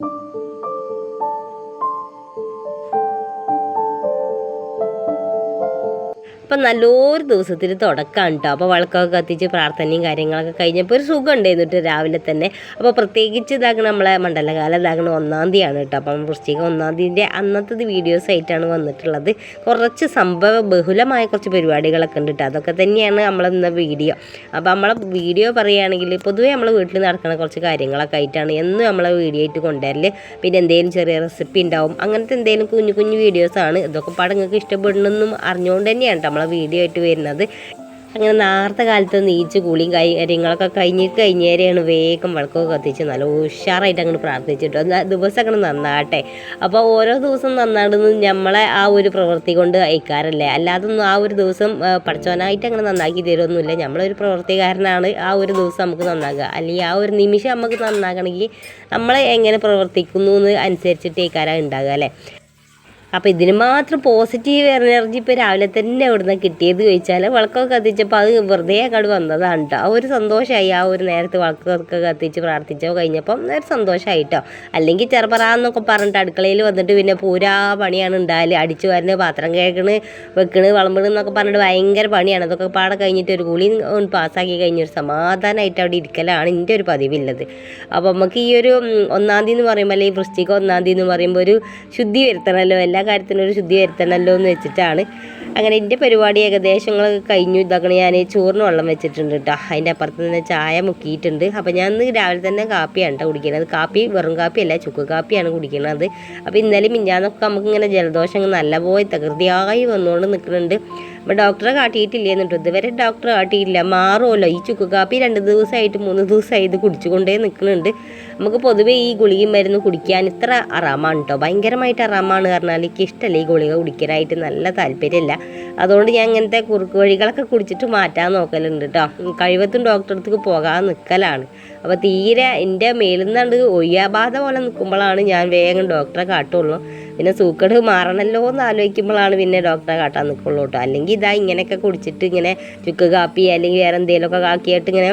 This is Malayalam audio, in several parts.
Thank you. അപ്പം നല്ലൊരു ദിവസത്തിൽ തുടക്കമാണ് കേട്ടോ അപ്പോൾ വിളക്കൊക്കെ കത്തിച്ച് പ്രാർത്ഥനയും കാര്യങ്ങളൊക്കെ കഴിഞ്ഞപ്പോൾ ഒരു സുഖം ഉണ്ടായിരുന്നു രാവിലെ തന്നെ. അപ്പോൾ പ്രത്യേകിച്ച് ഇതാകണം നമ്മളെ മണ്ഡലകാലം ഇതാകണം ഒന്നാം തീയതിയാണ് കേട്ടോ അപ്പം വൃശ്ചിക ഒന്നാം തീയതിന്റെ അന്നത്തെ വീഡിയോസ് ആയിട്ടാണ് വന്നിട്ടുള്ളത്. കുറച്ച് സംഭവ ബഹുലമായ കുറച്ച് പരിപാടികളൊക്കെ ഉണ്ട് കേട്ടോ അതൊക്കെ തന്നെയാണ് നമ്മളെന്ന വീഡിയോ. അപ്പോൾ നമ്മളെ വീഡിയോ പറയുകയാണെങ്കിൽ പൊതുവേ നമ്മൾ വീട്ടിൽ നടക്കുന്ന കുറച്ച് കാര്യങ്ങളൊക്കെ ആയിട്ടാണ് എന്നും നമ്മളെ വീഡിയോ ആയിട്ട് കൊണ്ടുവരൽ. പിന്നെ എന്തെങ്കിലും ചെറിയ റെസിപ്പി ഉണ്ടാവും. അങ്ങനത്തെ എന്തെങ്കിലും കുഞ്ഞു കുഞ്ഞു വീഡിയോസാണ് ഇതൊക്കെ പാടെ നിങ്ങൾക്ക് ഇഷ്ടപ്പെടണമെന്നും അറിഞ്ഞുകൊണ്ട് തന്നെയാണ് ട്ടോ നമ്മളെ വീഡിയോ ആയിട്ട് വരുന്നത്. അങ്ങനെ നേരത്തെ കാലത്ത് നീച്ച് കുളിയും കാര്യങ്ങളൊക്കെ കഴിഞ്ഞ് കഴിഞ്ഞേരെയാണ് വേഗം വിളക്കൊക്കെ കത്തിച്ച് നല്ല ഉഷാറായിട്ട് അങ്ങോട്ട് പ്രാർത്ഥിച്ചിട്ട് ദിവസം അങ്ങനെ നന്നാട്ടെ അപ്പോൾ ഓരോ ദിവസം നന്നാടുന്ന നമ്മളെ ആ ഒരു പ്രവൃത്തി കൊണ്ട് അയക്കാറല്ലേ? അല്ലാതൊന്നും ആ ഒരു ദിവസം പഠിച്ചവനായിട്ട് അങ്ങനെ നന്നാക്കി തരുമൊന്നുമില്ല നമ്മളൊരു പ്രവൃത്തികാരനാണ് ആ ഒരു ദിവസം നമുക്ക് നന്നാക്കുക അല്ലെങ്കിൽ ആ ഒരു നിമിഷം നമുക്ക് നന്നാക്കണമെങ്കിൽ നമ്മൾ എങ്ങനെ പ്രവർത്തിക്കുന്നു എന്ന് അനുസരിച്ചിട്ട് കാര്യം ഉണ്ടാകുക അല്ലേ? അപ്പോൾ ഇതിന് മാത്രം പോസിറ്റീവ് എനർജി ഇപ്പോൾ രാവിലെ തന്നെ എവിടുന്ന് കിട്ടിയത് ചോദിച്ചാൽ വിളക്കൊക്കെ കത്തിച്ചപ്പോൾ അത് വെറുതെ അങ്ങോട്ട് വന്നതാണ് കേട്ടോ ആ ഒരു സന്തോഷമായി ആ ഒരു നേരത്തെ വിളക്കൊക്കെ കത്തിച്ച് പ്രാർത്ഥിച്ചോ കഴിഞ്ഞപ്പം ഒരു സന്തോഷമായിട്ടോ അല്ലെങ്കിൽ ചെറുപറാന്നൊക്കെ പറഞ്ഞിട്ട് അടുക്കളയിൽ വന്നിട്ട് പിന്നെ പൂരാ പണിയാണ് ഉണ്ടാകൽ. അടിച്ചു വരുന്നത് പാത്രം കേൾക്കണ് വെക്കണ് വിളമ്പണ് എന്നൊക്കെ പറഞ്ഞിട്ട് ഭയങ്കര പണിയാണ്. അതൊക്കെ പാടെ കഴിഞ്ഞിട്ട് ഒരു കുളി പാസ്സാക്കി കഴിഞ്ഞ ഒരു സമാധാനമായിട്ട് അവിടെ ഇരിക്കലാണ് എന്റെ ഒരു പതിവുള്ളത് അപ്പോൾ നമുക്ക് ഈ ഒരു ഒന്നാം തീയതി എന്ന് പറയുമ്പോൾ അല്ലെങ്കിൽ വൃശ്ചിക ഒന്നാം തീയതി എന്ന് പറയുമ്പോൾ ഒരു ശുദ്ധി വരുത്തണമല്ലോ എല്ലാ കാര്യത്തിനും ഒരു ശുദ്ധി വരുത്തണമല്ലോ എന്ന് വെച്ചിട്ടാണ്. അങ്ങനെ എന്റെ പരിപാടി ഏകദേശങ്ങളൊക്കെ കഴിഞ്ഞു. ഇതാക്കണ ഞാൻ ചോറിന് വെള്ളം വെച്ചിട്ടുണ്ട് കേട്ടോ അതിന്റെ അപ്പുറത്ത് തന്നെ ചായ മുക്കിയിട്ടുണ്ട്. അപ്പോൾ ഞാൻ ഇന്ന് രാവിലെ തന്നെ കാപ്പിയാണ് കേട്ടോ കുടിക്കുന്നത് കാപ്പി വെറും കാപ്പിയല്ല ചുക്ക് കാപ്പിയാണ് കുടിക്കുന്നത് അപ്പോൾ ഇന്നലെ മിഞ്ഞാന്നൊക്കെ നമുക്കിങ്ങനെ ജലദോഷം നല്ലപോലെ തകൃതിയായി വന്നുകൊണ്ട് നിൽക്കുന്നുണ്ട് അപ്പോൾ ഡോക്ടറെ കാട്ടിയിട്ടില്ല എന്നിട്ട് ഇതുവരെ ഡോക്ടറെ കാട്ടിയില്ല. മാറുമല്ലോ. ഈ ചുക്ക് കാപ്പി രണ്ട് ദിവസമായിട്ട് മൂന്ന് ദിവസമായി ഇത് കുടിച്ചുകൊണ്ടേ നിൽക്കുന്നുണ്ട്. നമുക്ക് പൊതുവേ ഈ ഗുളികയും മരുന്ന് കുടിക്കാൻ ഇത്ര അറാമാണ് കേട്ടോ ഭയങ്കരമായിട്ട് അറാമാണ് പറഞ്ഞാൽ എനിക്ക് ഇഷ്ടമല്ല ഈ ഗുളിക കുടിക്കാനായിട്ട്. നല്ല താല്പര്യമില്ല. അതുകൊണ്ട് ഞാൻ ഇങ്ങനത്തെ കുറുക്ക് വഴികളൊക്കെ കുടിച്ചിട്ട് മാറ്റാൻ നോക്കലുണ്ട് കേട്ടോ കഴിവത്തും ഡോക്ടറെ അടുത്തേക്ക് പോകാൻ നിൽക്കലാണ്. അപ്പോൾ തീരെ എന്റെ മേലിൽ നിന്നാണ്ട് ഒയ്യാബാധ പോലെ നിൽക്കുമ്പോഴാണ് ഞാൻ വേഗം ഡോക്ടറെ കാട്ടുള്ളൂ. പിന്നെ സൂക്കേട് മാറണമല്ലോ എന്ന് ആലോചിക്കുമ്പോഴാണ് പിന്നെ ഡോക്ടറെ കാട്ടാൻ നിൽക്കുള്ളൂ കേട്ടോ. അല്ലെങ്കിൽ ഇതാ ഇങ്ങനെയൊക്കെ കുടിച്ചിട്ട് ഇങ്ങനെ ചുക്ക് കാപ്പി അല്ലെങ്കിൽ വേറെ എന്തെങ്കിലുമൊക്കെ ആക്കിയിട്ട് ഇങ്ങനെ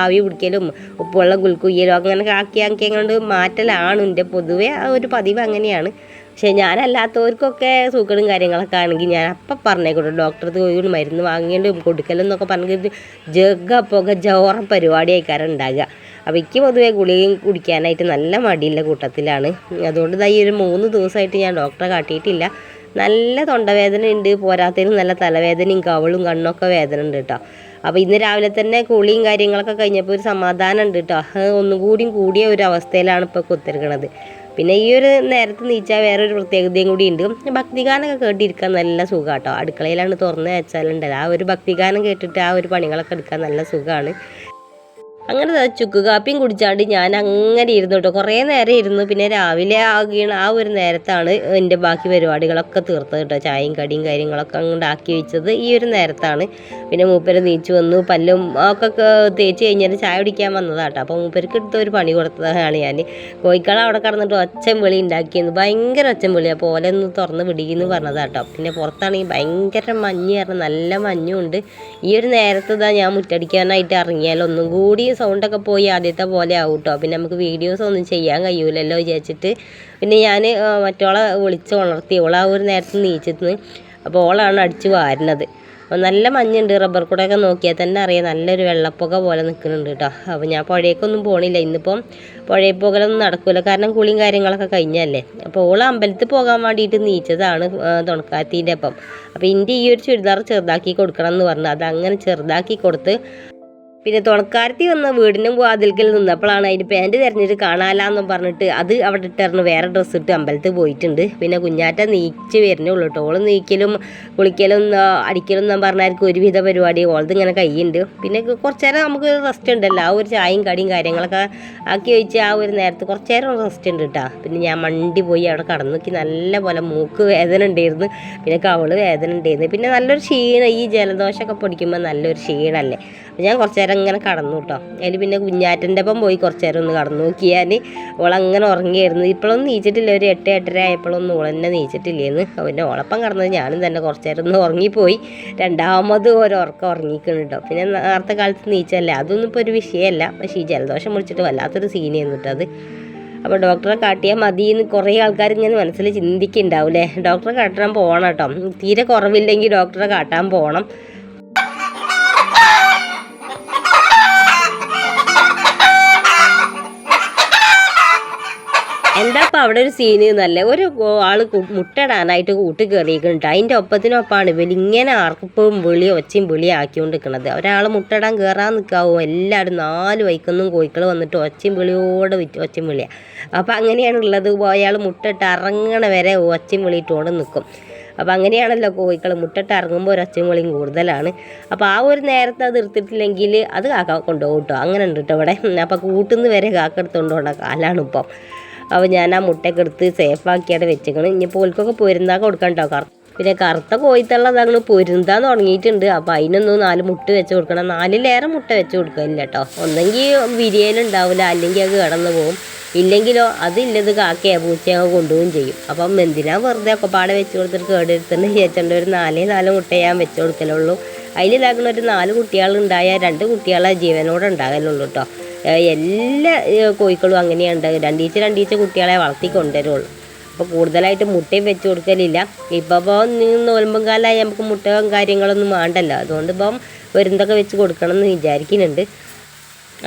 ആവി പിടിക്കലും ഉപ്പുവെള്ളം കുൽക്കുകയിലും അങ്ങനെ കാക്കി ആക്കി അങ്ങോട്ട് മാറ്റലാണ്. എന്റെ പൊതുവേ ഒരു പതിവ് അങ്ങനെയാണ്. പക്ഷേ ഞാനല്ലാത്തവർക്കൊക്കെ സൂക്കടും കാര്യങ്ങളൊക്കെ ആണെങ്കിൽ ഞാൻ അപ്പം പറഞ്ഞേക്കോട്ടെ ഡോക്ടർക്ക് പോയി മരുന്ന് വാങ്ങിയിട്ട് കൊടുക്കലും എന്നൊക്കെ പറഞ്ഞിട്ട് ജഗ പുക ജോറ പരിപാടി ആയിക്കാരം ഉണ്ടാകുക അപ്പോൾ എനിക്ക് പൊതുവെ ഗുളികയും കുടിക്കാനായിട്ട് നല്ല മടിയുള്ള കൂട്ടത്തിലാണ്. അതുകൊണ്ട് ദാ ഈ ഒരു മൂന്ന് ദിവസമായിട്ട് ഞാൻ ഡോക്ടറെ കാട്ടിയിട്ടില്ല. നല്ല തൊണ്ടവേദന ഉണ്ട് പോരാത്തതിന് നല്ല തലവേദനയും കവളും കണ്ണൊക്കെ വേദന ഉണ്ട് കേട്ടോ അപ്പോൾ ഇന്ന് രാവിലെ തന്നെ കുളിയും കാര്യങ്ങളൊക്കെ കഴിഞ്ഞപ്പോൾ ഒരു സമാധാനം ഉണ്ട് കേട്ടോ അത് ഒന്നും കൂടിയും കൂടിയ ഒരു അവസ്ഥയിലാണ് ഇപ്പോൾ കുത്തിരിക്കണത്. പിന്നെ ഈ ഒരു നേരത്ത് നീച്ചാൽ വേറൊരു പ്രത്യേകതയും കൂടി ഉണ്ട്. ഭക്തിഗാനമൊക്കെ കേട്ടിരിക്കാൻ നല്ല സുഖം കേട്ടോ അടുക്കളയിലാണ് തുറന്ന് വെച്ചാലുണ്ടല്ലോ. ആ ഒരു ഭക്തിഗാനം കേട്ടിട്ട് ആ ഒരു പണികളൊക്കെ എടുക്കാൻ നല്ല സുഖമാണ് അങ്ങനെ ചുക്ക് കാപ്പിയും കുടിച്ചാണ്ട് ഞാൻ അങ്ങനെ ഇരുന്നു കേട്ടോ കുറേ നേരം ഇരുന്നു. പിന്നെ രാവിലെ ആകുകയാണ് ആ ഒരു നേരത്താണ് എന്റെ ബാക്കി പരിപാടികളൊക്കെ തീർത്തത് കേട്ടോ. ചായയും കടിയും കാര്യങ്ങളൊക്കെ അങ്ങോട്ട് ആക്കി വെച്ചത് ഈ ഒരു നേരത്താണ്. പിന്നെ മൂപ്പര് നീച്ചു വന്നു. പല്ലും ഒക്കെ തേച്ച് കഴിഞ്ഞാൽ ചായ കുടിക്കാൻ വന്നതാട്ടോ അപ്പോൾ മൂപ്പർക്ക് എടുത്ത ഒരു പണി കൊടുത്തതാണ് ഞാൻ കോഴിക്കള അവിടെ കടന്നിട്ട് ഒച്ചൻ വിളി ഉണ്ടാക്കിയെന്ന് ഭയങ്കര ഒച്ചൻ വിളി. അപ്പോൾ ഓലെ ഒന്ന് തുറന്ന് വിടിയെന്ന് പറഞ്ഞതാട്ടോ പിന്നെ പുറത്താണെങ്കിൽ ഭയങ്കര മഞ്ഞ് കാരണം നല്ല മഞ്ഞുണ്ട് ഈ ഒരു നേരത്തെ ഞാൻ മുറ്റടിക്കാനായിട്ട് ഇറങ്ങിയാൽ ഒന്നും കൂടി സൗണ്ടൊക്കെ പോയി ആദ്യത്തെ പോലെ ആവും കേട്ടോ പിന്നെ നമുക്ക് വീഡിയോസ് ഒന്നും ചെയ്യാൻ കഴിയൂലല്ലോ വിചാരിച്ചിട്ട്. പിന്നെ ഞാൻ മറ്റോളെ വിളിച്ച് ഉണർത്തി ഓൾ ആ ഒരു നേരത്ത് നീച്ചിന്ന് അപ്പോൾ ഓളാണ് അടിച്ച് വാരുന്നത്. നല്ല മഞ്ഞുണ്ട്. റബ്ബർ കൂടെയൊക്കെ നോക്കിയാൽ തന്നെ അറിയാം. നല്ലൊരു വെള്ളപ്പുക പോലെ നിൽക്കുന്നുണ്ട് കേട്ടോ. അപ്പോൾ ഞാൻ പുഴയൊക്കൊന്നും പോണില്ല. ഇന്നിപ്പം പുഴയിൽ പോകലൊന്നും നടക്കില്ല കാരണം കുളിയും കാര്യങ്ങളൊക്കെ കഴിഞ്ഞല്ലേ. അപ്പോൾ ഓൾ അമ്പലത്തിൽ പോകാൻ വേണ്ടിയിട്ട് നീച്ചതാണ് തുണക്കാത്തീന്റെ അപ്പം. അപ്പോൾ എന്റെ ഈ ഒരു ചുരിദാർ ചെറുതാക്കി കൊടുക്കണം എന്ന് പറഞ്ഞു. അത് അങ്ങനെ ചെറുതാക്കി കൊടുത്ത് പിന്നെ തുണക്കാരത്തി വന്ന വീടിനും വാതിൽക്കൽ നിന്നപ്പോഴാണ് അതിന്റെ പാന്റ് തിരഞ്ഞിട്ട് കാണാലാന്നും പറഞ്ഞിട്ട് അത് അവിടെ ഇട്ടറിഞ്ഞ് വേറെ ഡ്രസ്സ് ഇട്ട് അമ്പലത്തിൽ പോയിട്ടുണ്ട്. പിന്നെ കുഞ്ഞാറ്റ നീച്ച് വരുന്നുള്ളൂ കേട്ടോ. ഓൾ നീക്കലും കുളിക്കലും അടിക്കലും എന്ന് പറഞ്ഞായിരിക്കും ഒരുവിധ പരിപാടി. ഓളത് ഇങ്ങനെ കൈയുണ്ട് പിന്നെ കുറച്ച് നേരം നമുക്ക് റെസ്റ്റ് ഉണ്ടല്ലോ. ആ ഒരു ചായയും കടിയും കാര്യങ്ങളൊക്കെ ആക്കി വെച്ച് ആ ഒരു നേരത്തെ കുറച്ച് നേരം റെസ്റ്റ് ഉണ്ട് കേട്ടോ പിന്നെ ഞാൻ മണ്ടി പോയി അവിടെ കടന്നു നോക്കി നല്ല പോലെ മൂക്ക് വേദന ഉണ്ടായിരുന്നു. പിന്നെ കവൾ വേദന ഉണ്ടായിരുന്നു. പിന്നെ നല്ലൊരു ക്ഷീണം. ഈ ജലദോഷമൊക്കെ പൊടിക്കുമ്പോൾ നല്ലൊരു ക്ഷീണമല്ലേ ഞാൻ കുറച്ച് നേരം ഇങ്ങനെ കടന്നു കേട്ടോ അതിൽ പിന്നെ കുഞ്ഞാറ്റന്റെ ഒപ്പം പോയി കുറച്ച് നേരം ഒന്ന് കടന്നു നോക്കിയാൽ ഓളങ്ങനെ ഉറങ്ങിയായിരുന്നു. ഇപ്പോഴൊന്നും നീച്ചിട്ടില്ല. ഒരു എട്ട് എട്ടര ആയപ്പോഴൊന്നും ഓളെന്നെ നീച്ചിട്ടില്ലേന്ന്. പിന്നെ ഓളപ്പം കടന്നത് ഞാനും തന്നെ കുറച്ച് നേരം ഒന്ന് ഉറങ്ങിപ്പോയി. രണ്ടാമത് ഒരു ഉറക്കം ഉറങ്ങിക്കണം കേട്ടോ പിന്നെ നേരത്തെ കാലത്ത് നീച്ചല്ലേ അതൊന്നും ഇപ്പോൾ ഒരു വിഷയമല്ല. പക്ഷേ ഈ ജലദോഷം മുടിച്ചിട്ട് വല്ലാത്തൊരു സീനായിരുന്നു കേട്ടോ അത്. അപ്പോൾ ഡോക്ടറെ കാട്ടിയാൽ മതി എന്ന് കുറേ ആൾക്കാർ ഇങ്ങനെ മനസ്സിൽ ചിന്തിക്കുന്നുണ്ടാവില്ലേ ഡോക്ടറെ കാട്ടാൻ പോകണം കേട്ടോ തീരെ കുറവില്ലെങ്കിൽ ഡോക്ടറെ കാട്ടാൻ പോകണം അവിടെ ഒരു സീന് എന്നല്ലേ ഒരു ആൾ മുട്ടയിടാനായിട്ട് കൂട്ടി കയറിയിട്ടുണ്ട് അതിന്റെ ഒപ്പത്തിനൊപ്പമാണ് ഇവർ ഇങ്ങനെ ആർക്കിപ്പോഴും വിളി ഒച്ചയും വിളി ആക്കിക്കൊണ്ട് നിൽക്കുന്നത് ഒരാൾ മുട്ടയിടാൻ കയറാൻ നിൽക്കാവോ എല്ലാവരും നാല് വൈക്കൊന്നും കോഴിക്കൾ വന്നിട്ട് ഒച്ചയും വിളിയോടെ ഒച്ചയും വിളിയാണ് അപ്പോൾ അങ്ങനെയാണ് ഉള്ളത് അയാൾ മുട്ടയിട്ട് ഇറങ്ങണ വരെ ഒച്ചയും വിളിയിട്ടോടെ നിൽക്കും അപ്പോൾ അങ്ങനെയാണല്ലോ കോഴിക്കൾ മുട്ടിട്ട് ഇറങ്ങുമ്പോൾ ഒച്ചയും വിളിയും കൂടുതലാണ്. അപ്പോൾ ആ ഒരു നേരത്തെ അത് എടുത്തിട്ടില്ലെങ്കിൽ അത് കാക്ക കൊണ്ടുപോകും കേട്ടോ. അങ്ങനെ ഉണ്ട് കേട്ടോ ഇവിടെ. അപ്പോൾ കൂട്ടുന്ന വരെ കാക്ക എടുത്തുകൊണ്ടുപോകേണ്ട കാലാണിപ്പം അപ്പോൾ ഞാൻ ആ മുട്ടയൊക്കെ എടുത്ത് സേഫാക്കിയാണ് വെച്ചേക്കണം. ഇനിയിപ്പോൾ ഓൽക്കൊക്കെ പൊരുന്താ കൊടുക്കണ്ടോ? കറ പിന്നെ കറുത്ത കോഴിത്തള്ള അതങ്ങൾ പൊരുന്താൻ തുടങ്ങിയിട്ടുണ്ട്. അപ്പോൾ അതിനൊന്നും നാല് മുട്ട വെച്ച് കൊടുക്കണം. നാലിലേറെ മുട്ട വെച്ച് കൊടുക്കില്ല കേട്ടോ ഒന്നെങ്കിൽ വിരിയലുണ്ടാവില്ല അല്ലെങ്കിൽ അത് കിടന്നു പോകും ഇല്ലെങ്കിലോ അതില്ലത് കാക്കയോ പൂച്ചയോ കൊണ്ടുപോകും ചെയ്യും. അപ്പം എന്തിനാ വെറുതെ ഒക്കെ പാടെ വെച്ച് കൊടുത്തിട്ട് കേടെടുത്തുന്ന ചേച്ചണ്ട് ഒരു നാലേ നാല് മുട്ട ഞാൻ വെച്ച് കൊടുക്കലുള്ളൂ അതിൽ ഇതാക്കുന്ന ഒരു നാല് കുട്ടികളുണ്ടായാൽ രണ്ട് കുട്ടികളെ ജീവനോടെ ഉണ്ടാകലുള്ളൂ കേട്ടോ എല്ലാ കോഴിക്കളും അങ്ങനെയുണ്ട്. രണ്ടീച്ച രണ്ടീച്ച കുട്ടികളെ വളർത്തി കൊണ്ടുവരുള്ളൂ അപ്പോൾ കൂടുതലായിട്ട് മുട്ടയും വെച്ച് കൊടുക്കലില്ല. ഇപ്പം ഇപ്പോൾ നോൽമ്പും കാലമായി നമുക്ക് മുട്ടയും കാര്യങ്ങളൊന്നും വേണ്ടല്ലോ. അതുകൊണ്ട് ഇപ്പം വരുന്നതൊക്കെ വെച്ച് കൊടുക്കണം എന്ന് വിചാരിക്കുന്നുണ്ട്.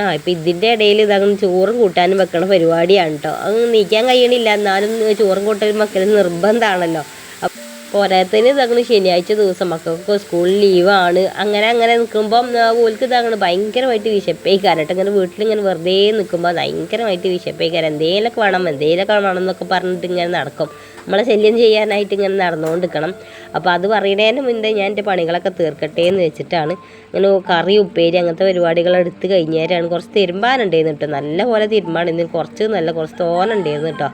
ആ ഇപ്പം ഇതിന്റെ ഇടയിൽ ഇതങ്ങനെ ചോറും കൂട്ടാനും വെക്കണ പരിപാടിയാണ് കേട്ടോ അത് നീക്കാൻ കഴിയണില്ല. എന്നാലും ചോറും കൂട്ടലും വെക്കൽ നിർബന്ധമാണല്ലോ പോരാത്തതിന് ഇതങ്ങനെ ശനിയാഴ്ച ദിവസം. മക്കൾക്ക് സ്കൂളിൽ ലീവാണ് അങ്ങനെ അങ്ങനെ നിൽക്കുമ്പം ഓൽക്ക് ഇതങ്ങനെ ഭയങ്കരമായിട്ട് വിശപ്പേക്കാരം. കേട്ടോ ഇങ്ങനെ വീട്ടിലിങ്ങനെ വെറുതെ നിൽക്കുമ്പോൾ ഭയങ്കരമായിട്ട് വിശപ്പേക്കാരം. എന്തേലൊക്കെ വേണം എന്തേലൊക്കെ വേണം എന്നൊക്കെ പറഞ്ഞിട്ട് ഇങ്ങനെ നടക്കും. നമ്മളെ ശല്യം ചെയ്യാനായിട്ട് ഇങ്ങനെ നടന്നുകൊണ്ടിരിക്കണം അപ്പോൾ അത് പറയുന്നതിന് മുന്നേ ഞാൻ എന്റെ പണികളൊക്കെ തീർക്കട്ടെ എന്ന് വെച്ചിട്ടാണ് ഇങ്ങനെ കറി ഉപ്പേരി അങ്ങനത്തെ പരിപാടികൾ എടുത്ത് കഴിഞ്ഞേരാണ്. കുറച്ച് തിരുമ്പാനുണ്ടായിരുന്നു കേട്ടോ. നല്ല പോലെ തിരുമ്പാണ്. ഇന്ന് കുറച്ച് നല്ല കുറച്ച് തോനുണ്ടായിരുന്നു കേട്ടോ.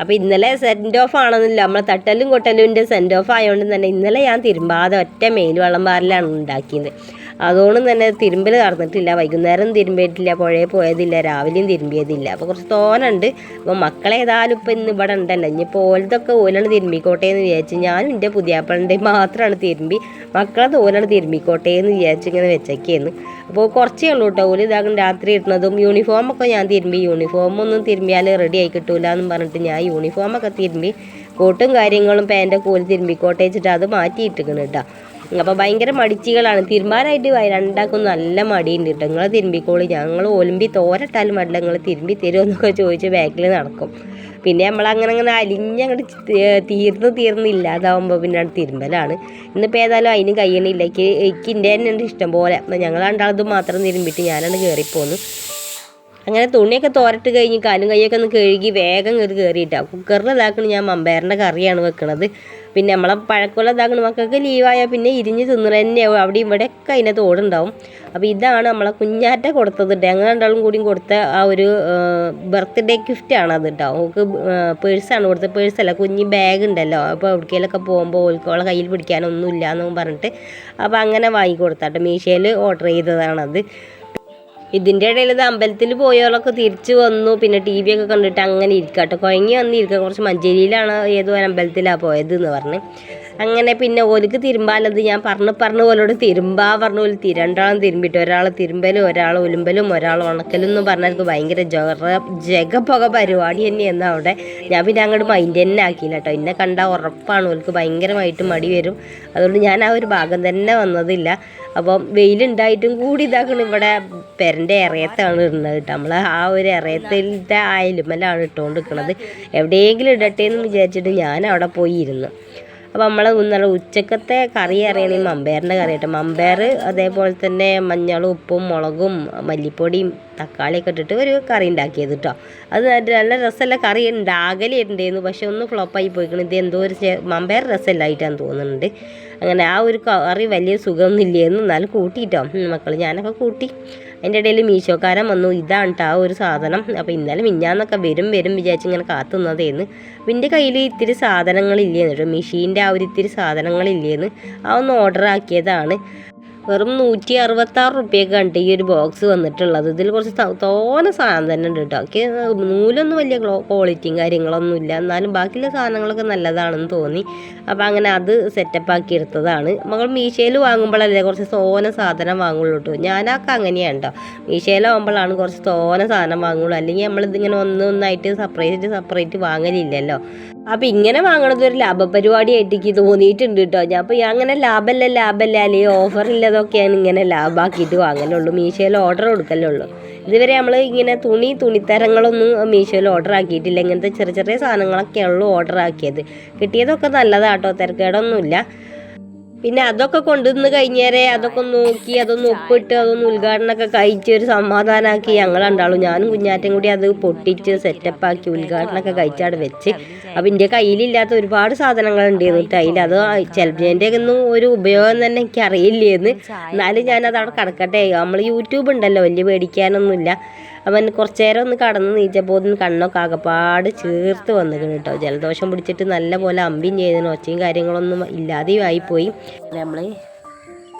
അപ്പോൾ ഇന്നലെ സെൻഡ് ഓഫ് ആണെന്നില്ല. നമ്മൾ തട്ടലും കൊട്ടലുന്റെ സെൻഡ് ഓഫ് ആയതുകൊണ്ട് തന്നെ ഇന്നലെ ഞാൻ തിരുമ്പാതെ ഒറ്റ മെയിൽ വെള്ളം പാറലാണ് ഉണ്ടാക്കിയത്. അതുകൊണ്ട് തന്നെ തിരുമ്പൽ നടന്നിട്ടില്ല വൈകുന്നേരം തിരുമ്പിയിട്ടില്ല പുഴയിൽ പോയതില്ല രാവിലെയും തിരുമ്പിയതില്ല. അപ്പോൾ കുറച്ച് തോനുണ്ട് അപ്പോൾ മക്കളെ ഏതായാലും ഇപ്പം ഇന്ന് ഇവിടെ ഉണ്ടല്ലോ. ഇനിയിപ്പോൾ ഓലതൊക്കെ ഓലാണ് തിരുമ്പിക്കോട്ടെ എന്ന് വിചാരിച്ച് ഞാനും എന്റെ പുതിയാപ്പളിന്റെ മാത്രമാണ് തിരുമ്പി. മക്കളെ തോലാണ് തിരുമ്പിക്കോട്ടെ എന്ന് വിചാരിച്ച് ഇങ്ങനെ വെച്ചേക്കായിരുന്നു അപ്പോൾ കുറച്ചേ ഉള്ളൂ കേട്ടോ. ഓൽ ഇതാകും രാത്രി ഇടുന്നതും. യൂണിഫോമൊക്കെ ഞാൻ തിരുമ്പി. യൂണിഫോമൊന്നും തിരുമ്പിയാൽ റെഡി ആയി കിട്ടൂല എന്ന് പറഞ്ഞിട്ട് ഞാൻ യൂണിഫോമൊക്കെ തിരുമ്പി. കോട്ടും കാര്യങ്ങളും പാന്റൊക്കെ ഓൽ തിരുമ്പിക്കോട്ടെ വെച്ചിട്ട് അത് മാറ്റിയിട്ടിരിക്കണം കേട്ടോ. അപ്പോൾ ഭയങ്കര മടിച്ചികളാണ്. തിരുമ്പാനായിട്ട് വ- രണ്ടാക്കും നല്ല മടിയുണ്ട് കേട്ടോ നിങ്ങൾ തിരുമ്പിക്കോളി. ഞങ്ങൾ ഒലുമ്പി തോരട്ടാലും മടില്ല നിങ്ങൾ തിരുമ്പി തരുമോ എന്നൊക്കെ ചോദിച്ച് ബാക്കിൽ നടക്കും. പിന്നെ നമ്മൾ അങ്ങനെ അങ്ങനെ അലിഞ്ഞങ്ങോട്ട് തീർന്ന് തീർന്ന് ഇല്ലാതാവുമ്പോൾ പിന്നെ തിരുമ്പലാണ്. ഇന്നിപ്പോൾ ഏതായാലും അതിന് കഴിയണില്ല എനിക്ക് എനിക്ക് എന്റെ തന്നെ ഉണ്ട് ഇഷ്ടം പോലെ. ഞങ്ങൾ രണ്ടാളത് മാത്രം തിരുമ്പിട്ട് ഞാനാണ് കയറിപ്പോന്നു അങ്ങനെ തുണിയൊക്കെ തോരട്ട് കഴിഞ്ഞ് കാലും കൈയൊക്കെ ഒന്ന് കഴുകി വേഗം ഇത് കയറിയിട്ടാണ് കുക്കറിൽ ഇതാക്കണ ഞാൻ മമ്പയറിന്റെ കറിയാണ് വെക്കണത്. പിന്നെ നമ്മളെ പഴക്കമുള്ള ഇതാക്കണ മക്കൾക്ക് ലീവായാൽ പിന്നെ ഇരിഞ്ഞ് തിന്നണ തന്നെയാവും അവിടെ ഇവിടെയൊക്കെ അതിനെ തോടുണ്ടാവും. അപ്പോൾ ഇതാണ് നമ്മളെ കുഞ്ഞാറ്റ കൊടുത്തത് കേട്ടോ. ഞങ്ങൾ രണ്ടാളും കൂടിയും കൊടുത്ത ആ ഒരു ബർത്ത്ഡേ ഗിഫ്റ്റാണ് അത് കേട്ടോ. ഓൾക്ക് പേഴ്സാണ് കൊടുത്തത്. പേഴ്സല്ല കുഞ്ഞ് ബാഗ് ഉണ്ടല്ലോ. അപ്പോൾ എവിടേക്കെങ്കിലൊക്കെ പോകുമ്പോൾ ഓൾക്കോളെ കയ്യിൽ പിടിക്കാനൊന്നും ഇല്ല എന്നും പറഞ്ഞിട്ട്. അപ്പോൾ അങ്ങനെ വാങ്ങി കൊടുത്താട്ടോ മീഷയിൽ ഓർഡർ ചെയ്തതാണത്. ഇതിന്റെ ഇടയിൽ ഇത് അമ്പലത്തിൽ പോയവരൊക്കെ തിരിച്ചു വന്നു. പിന്നെ ടി വി ഒക്കെ കണ്ടിട്ട് അങ്ങനെ ഇരിക്കട്ടെ. കുഴങ്ങി വന്നിരിക്കുക കുറച്ച് മഞ്ചേരിയിലാണ് ഏതോ ഒരു അമ്പലത്തിലാണ് പോയത് എന്ന് പറഞ്ഞ്. അങ്ങനെ പിന്നെ ഓലിക്ക് തിരുമ്പാലത് ഞാൻ പറഞ്ഞ് പറഞ്ഞ് ഓലോട് തിരുമ്പാ പറഞ്ഞ പോലെ രണ്ടാളും തിരുമ്പിട്ട് ഒരാൾ തിരുമ്പലും ഒരാൾ ഒലുമ്പലും ഒരാൾ ഉണക്കലും എന്ന് പറഞ്ഞാൽ ഭയങ്കര ജറ ജഗപ്പുക പരിപാടി തന്നെയെന്ന് അവിടെ. ഞാൻ പിന്നെ അങ്ങോട്ട് മൈൻഡ് തന്നെ ആക്കിയില്ല കേട്ടോ എന്നെ കണ്ടാൽ ഉറപ്പാണ് ഓൽക്ക് ഭയങ്കരമായിട്ട് മടി വരും. അതുകൊണ്ട് ഞാൻ ആ ഒരു ഭാഗം തന്നെ വന്നതില്ല. അപ്പം വെയിലുണ്ടായിട്ടും കൂടി ഇതാക്കണം ഇവിടെ പെരന്റെ ഇറയത്താണ് ഇടുന്നത് കേട്ടോ നമ്മൾ ആ ഒരു ഇറയത്തിന്റെ ആ അയലുമലാണ് ഇട്ടുകൊണ്ട് നിൽക്കുന്നത് എവിടെയെങ്കിലും ഇടട്ടെ എന്ന് വിചാരിച്ചിട്ട് ഞാൻ അവിടെ പോയി ഇരുന്നു. അപ്പോൾ നമ്മൾ ഇന്നലെ ഉച്ചക്കത്തെ കറി ഈ മമ്പയറിന്റെ കറി കേട്ടോ. മമ്പയർ അതേപോലെ തന്നെ മഞ്ഞളും ഉപ്പും മുളകും മല്ലിപ്പൊടിയും തക്കാളിയൊക്കെ ഇട്ടിട്ട് ഒരു കറി ഉണ്ടാക്കിയത് കേട്ടോ അത് നല്ല രസമല്ല കറി ഉണ്ടാകലി ഉണ്ടായിരുന്നു പക്ഷെ ഒന്ന് ഫ്ലോപ്പായി പോയിക്കണം. ഇത് എന്തോ ഒരു മമ്പയർ രസമില്ലായിട്ടാന്ന് തോന്നുന്നുണ്ട്. അങ്ങനെ ആ ഒരു കറി വലിയ സുഖമൊന്നും ഇല്ലായിരുന്നു എന്നാലും കൂട്ടിയിട്ടോ മക്കൾ ഞാനൊക്കെ കൂട്ടി. അതിന്റെ ഇടയിൽ മീശോക്കാരൻ വന്നു. ഇതാണ് ആ ഒരു സാധനം. അപ്പോൾ ഇന്നലെ മിഞ്ഞാന്നൊക്കെ വരും വരും വിചാരിച്ച് ഇങ്ങനെ കാത്തുന്നതേന്ന് അപ്പം എന്റെ കയ്യിൽ ഇത്തിരി സാധനങ്ങളില്ലേന്ന് കേട്ടോ മെഷീന്റെ ആ ഒരു ഇത്തിരി സാധനങ്ങളില്ലേന്ന് ആ ഒന്ന് ഓർഡർ ആക്കിയതാണ്. വെറും നൂറ്റി അറുപത്താറ് റുപ്യൊക്കെ കണ്ട് ഈ ഒരു ബോക്സ് വന്നിട്ടുള്ളത്. ഇതിൽ കുറച്ച് തോനെ സാധനം തന്നെ ഉണ്ട് കേട്ടോ നൂലൊന്നും വലിയ ക്വാളിറ്റിയും കാര്യങ്ങളൊന്നും ഇല്ല. എന്നാലും ബാക്കിയുള്ള സാധനങ്ങളൊക്കെ നല്ലതാണെന്ന് തോന്നി. അപ്പോൾ അങ്ങനെ അത് സെറ്റപ്പ് ആക്കി എടുത്തതാണ്. മകൾ മീശയിൽ വാങ്ങുമ്പോഴല്ലേ കുറച്ച് തോന സാധനം വാങ്ങുള്ളൂ കേട്ടോ ഞാനൊക്കെ അങ്ങനെയാണ് കേട്ടോ മീശയിലാവുമ്പോഴാണ് കുറച്ച് തോന സാധനം വാങ്ങുള്ളൂ. അല്ലെങ്കിൽ നമ്മളിതിങ്ങനെ ഒന്നൊന്നായിട്ട് സെപ്പറേറ്റ് സെപ്പറേറ്റ് വാങ്ങലില്ലല്ലോ. അപ്പം ഇങ്ങനെ വാങ്ങണത് ഒരു ലാഭപരിപാടിയായിട്ട് എനിക്ക് തോന്നിയിട്ടുണ്ട് കേട്ടോ ഞാൻ അപ്പോൾ അങ്ങനെ ലാഭമല്ല ലാഭമല്ല അല്ലെങ്കിൽ ഓഫർ ഇല്ലതൊക്കെയാണ് ഇങ്ങനെ ലാഭമാക്കിയിട്ട് വാങ്ങലുള്ളൂ. മീശോയിൽ ഓർഡർ കൊടുക്കലുള്ളൂ ഇതുവരെ നമ്മൾ ഇങ്ങനെ തുണി തുണിത്തരങ്ങളൊന്നും മീശോയിൽ ഓർഡർ ആക്കിയിട്ടില്ല. ഇങ്ങനത്തെ ചെറിയ ചെറിയ സാധനങ്ങളൊക്കെയുള്ളൂ ഓർഡർ ആക്കിയത്. കിട്ടിയതൊക്കെ നല്ലതാട്ടോ തിരക്കേടൊന്നുമില്ല. പിന്നെ അതൊക്കെ കൊണ്ടുവന്ന് കഴിഞ്ഞേരെ അതൊക്കെ നോക്കി അതൊന്ന് ഒപ്പിട്ട് അതൊന്ന് ഉദ്ഘാടനമൊക്കെ കഴിച്ച് ഒരു സമാധാനമാക്കി ഞങ്ങൾ ഉണ്ടാവും ഞാനും കുഞ്ഞാറ്റം കൂടി അത് പൊട്ടിച്ച് സെറ്റപ്പാക്കി ഉദ്ഘാടനമൊക്കെ കഴിച്ചവിടെ വെച്ച്. അപ്പം എന്റെ കയ്യിലില്ലാത്ത ഒരുപാട് സാധനങ്ങൾ ഉണ്ടായിരുന്നു അതിൽ അത് ചിലപ്പോൾ എന്റെ ഒന്നും ഒരു ഉപയോഗം തന്നെ എനിക്ക് അറിയില്ലേന്ന്. എന്നാലും ഞാനത് അവിടെ കിടക്കട്ടെ. നമ്മൾ യൂട്യൂബ് ഉണ്ടല്ലോ വലിയ പേടിക്കാനൊന്നുമില്ല. അവൻ കുറച്ചു നേരം ഒന്ന് കടന്ന് ഒന്ന് കണ്ണൊക്കെ ആകപ്പാട് ചേർത്ത് വന്നിക്കണം കേട്ടോ. ജലദോഷം പിടിച്ചിട്ട് നല്ല പോലെ അമ്പിയും ചെയ്തതിന് ഒച്ചയും കാര്യങ്ങളൊന്നും ഇല്ലാതെയും ആയിപ്പോയി. നമ്മൾ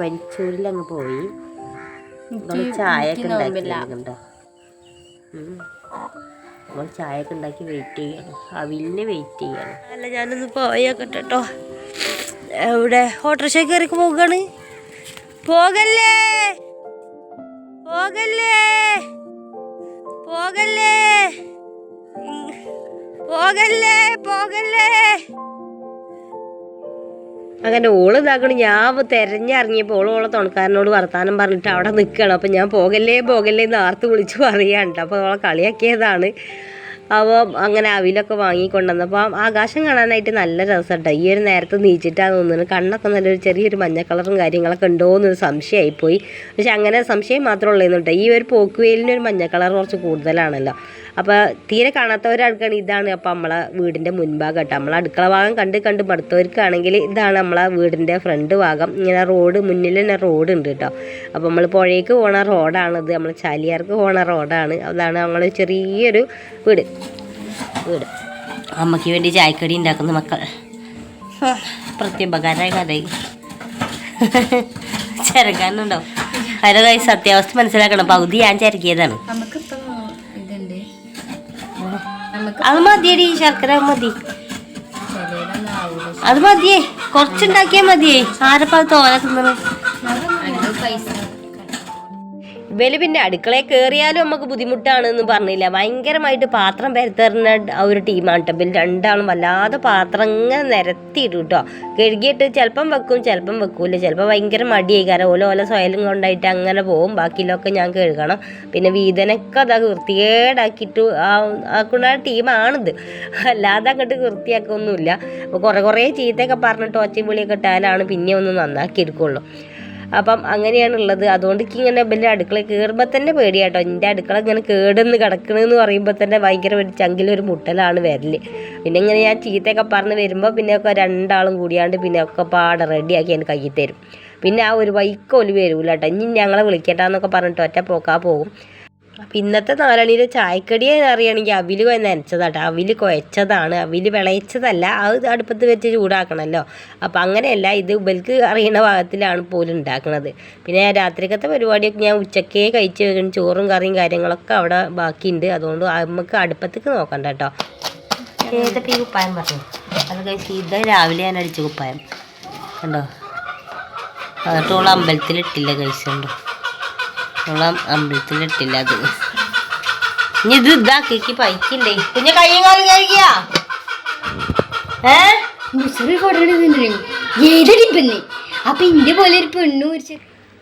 പനിച്ചൂരിൽ അങ്ങ് പോയി. ചായ ഒക്കെ ഉണ്ടാക്കിയിട്ടുണ്ടോ നമ്മൾ ചായ ഒക്കെ ഉണ്ടാക്കി വെയിറ്റ് ചെയ്യണം. അവിലിന് വെയിറ്റ് ചെയ്യണം. അല്ല ഞാനൊന്ന് പോയൊക്കെ കേട്ടോ എവിടെ? ഓട്ടോറിക്ഷ കയറി പോകാണ് പോകല്ലേ? പോകല്ലേ? പോകല്ലേ? പോകല്ലേ പോകല്ലേ? അങ്ങനെ ഓൾ ഇതാക്കണ ഞാൻ തെരഞ്ഞിറങ്ങിയപ്പോൾ ഓൾ ഓളെ തുണക്കാരനോട് വർത്താനം പറഞ്ഞിട്ട് അവിടെ നിൽക്കണം അപ്പം ഞാൻ പോകല്ലേ പോകല്ലേ എന്ന് ആർത്ത് വിളിച്ച് പറയാണ്ട് അപ്പോൾ അവളെ കളിയാക്കിയതാണ്. അപ്പോൾ അങ്ങനെ അവിലൊക്കെ വാങ്ങിക്കൊണ്ടുവന്നപ്പോൾ ആകാശം കാണാനായിട്ട് നല്ല രസമുണ്ട്. ഈ ഒരു നേരത്തെ നീച്ചിട്ടാണ് തോന്നുന്നത് കണ്ണൊക്കെ നല്ലൊരു ചെറിയൊരു മഞ്ഞ കളറും കാര്യങ്ങളൊക്കെ ഉണ്ടോ എന്നൊരു സംശയമായിപ്പോയി. പക്ഷെ അങ്ങനെ സംശയം മാത്രമേ ഉള്ളൂ കേട്ടോ ഈ ഒരു പോക്കുവേലിന് ഒരു മഞ്ഞ കളർ കുറച്ച് കൂടുതലാണല്ലോ. അപ്പോൾ തീരെ കാണാത്തവരാൾക്കാണ് ഇതാണ്. അപ്പോൾ നമ്മളെ വീടിന്റെ മുൻഭാഗം കേട്ടോ. നമ്മളെ അടുക്കള ഭാഗം കണ്ട് കണ്ട് മടുത്തവർക്കാണെങ്കിൽ ഇതാണ് നമ്മളെ വീടിന്റെ ഫ്രണ്ട് ഭാഗം. ഇങ്ങനെ റോഡ് മുന്നിൽ തന്നെ റോഡ് ഉണ്ട് കേട്ടോ. അപ്പോൾ നമ്മൾ പുഴയ്ക്ക് പോണ റോഡാണിത് നമ്മൾ ചാലിയാർക്ക് പോണ റോഡാണ്. അതാണ് നമ്മൾ ചെറിയൊരു വീട്. വീട്. അമ്മയ്ക്ക് വേണ്ടി ചായക്കടി ഉണ്ടാക്കുന്ന മക്കൾ. പ്രത്യുപകാരമായ കഥ ചിരകാനുണ്ടോ അതിന്റെ കൈ സത്യാവസ്ഥ മനസ്സിലാക്കണം. പകുതി ഞാൻ ചിരക്കിയതാണ് അത് മതിയടി ശർക്കര മതി. അത് മതിയേ കുറച്ചുണ്ടാക്കിയാ മതിയേ. ആരപ്പത് അത് തോനെ പൈസ ഇവൽ പിന്നെ അടുക്കളയിൽ കയറിയാലും നമുക്ക് ബുദ്ധിമുട്ടാണെന്ന് പറഞ്ഞില്ല. ഭയങ്കരമായിട്ട് പാത്രം പരത്തറിഞ്ഞ ആ ഒരു ടീമാണ് കേട്ടോ പിന്നെ രണ്ടാളും വല്ലാതെ പാത്രം ഇങ്ങനെ നിരത്തിയിടും കേട്ടോ കഴുകിയിട്ട് ചിലപ്പം വെക്കും ചിലപ്പം വെക്കൂല. ചിലപ്പോൾ ഭയങ്കര മടിയായി. കാരണം ഓല ഓല സ്വയലും കൊണ്ടായിട്ട് അങ്ങനെ പോകും ബാക്കിയിലൊക്കെ ഞാൻ കഴുകണം. പിന്നെ വീതനൊക്കെ അതാ വൃത്തികേടാക്കിയിട്ട് ആക്കുന്ന ടീമാണിത്. അല്ലാതെ അങ്ങോട്ട് വൃത്തിയാക്കൊന്നുമില്ല. അപ്പോൾ കുറേ കുറേ ചീത്തയൊക്കെ പറഞ്ഞിട്ട് ഒച്ചയും വിളിയൊക്കെ ഇട്ടാലാണ് പിന്നെ ഒന്ന് നന്നാക്കി എടുക്കുള്ളൂ അപ്പം അങ്ങനെയാണുള്ളത്. അതുകൊണ്ട് ഇങ്ങനെ വലിയ അടുക്കള കയറുമ്പോൾ തന്നെ പേടിയാട്ടോ. എന്റെ അടുക്കള ഇങ്ങനെ കേടെന്ന് കിടക്കണമെന്ന് പറയുമ്പോൾ തന്നെ ഭയങ്കര ഒരു ചങ്കിലൊരു മുട്ടലാണ് വരൽ. പിന്നെ ഇങ്ങനെ ഞാൻ ചീത്തയൊക്കെ പറഞ്ഞ് വരുമ്പോൾ പിന്നെ ഒക്കെ രണ്ടാളും കൂടിയാണ്ട് പിന്നെ ഒക്കെ പാടെ റെഡിയാക്കി എന്റെ കയ്യിൽ തരും. പിന്നെ ആ ഒരു വൈക്കോൽ വരൂല കേട്ടോ ഇനി ഞങ്ങളെ വിളിക്കട്ടാന്നൊക്കെ പറഞ്ഞിട്ട് ഒറ്റ പോക്കാ പോകും അപ്പം ഇന്നത്തെ നാലണിയിൽ ചായക്കടി അറിയണമെങ്കിൽ അവിൽ നനച്ചതാട്ടോ. അവിൽ കുഴച്ചതാണ്. അവിൽ വിളയിച്ചതല്ല. അത് അടുപ്പത്ത് വെച്ച് ചൂടാക്കണമല്ലോ. അപ്പം അങ്ങനെയല്ല ഇത് ഇവൽക്ക് അറിയണ ഭാഗത്തിലാണ് പോലും ഉണ്ടാക്കുന്നത് പിന്നെ രാത്രിക്കത്തെ പരിപാടിയൊക്കെ ഞാൻ ഉച്ചക്കേ കഴിച്ച് വെക്കണം ചോറും കറിയും കാര്യങ്ങളൊക്കെ അവിടെ ബാക്കിയുണ്ട്. അതുകൊണ്ട് നമുക്ക് അടുപ്പത്തേക്ക് നോക്കണ്ട കേട്ടോ. ഏതൊക്കെ ഈ കുപ്പായം പറഞ്ഞു? അത് കഴിച്ച് ഇത് രാവിലെ ഞാൻ അടിച്ച കുപ്പായം. കണ്ടോ? അതോളം അമ്പലത്തിലിട്ടില്ല കഴിച്ചുണ്ടോ. ഓള അമ്പലത്തിലിട്ടില്ല അത്. ഇനി ഇത് ഇതാക്കി പൈക്കില്ലേ? കുഞ്ഞ കയ്യും കാലും കഴിക്കാ ഏ? മുസ്ലിം ഫോട്ടോ എടുക്കുന്നുണ്ട് ഏതടി പെണ്ണ്? അപ്പൊ ഇന്റെ പോലെ ഒരു പെണ്ണു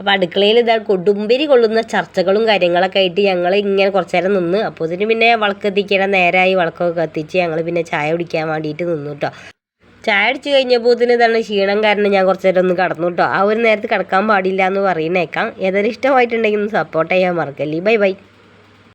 അപ്പൊ അടുക്കളയിൽ ഇതാ കൊടുമ്പരി കൊള്ളുന്ന ചർച്ചകളും കാര്യങ്ങളൊക്കെ ആയിട്ട് ഞങ്ങൾ ഇങ്ങനെ കുറച്ച് നേരം നിന്ന്. അപ്പോൾ ഇതിന് പിന്നെ വിളക്കെത്തിക്കണം നേരമായി വളക്കൊക്കെ കത്തിച്ച് ഞങ്ങൾ പിന്നെ ചായ കുടിക്കാൻ വേണ്ടിയിട്ട് നിന്നു കേട്ടോ ചായ അടിച്ച് കഴിഞ്ഞപ്പോൾ ഇതിന് തന്നെ ക്ഷീണം കാരണം ഞാൻ കുറച്ച് നേരം ഒന്ന് കടന്നു കേട്ടോ. ആ ഒരു നേരത്ത് കിടക്കാൻ പാടില്ല എന്ന് പറയുന്നേക്കാം. ഏതായാലും ഇഷ്ടമായിട്ടുണ്ടെങ്കിൽ ഒന്ന് സപ്പോർട്ട് ചെയ്യാൻ മറക്കല്ലേ. Bye bye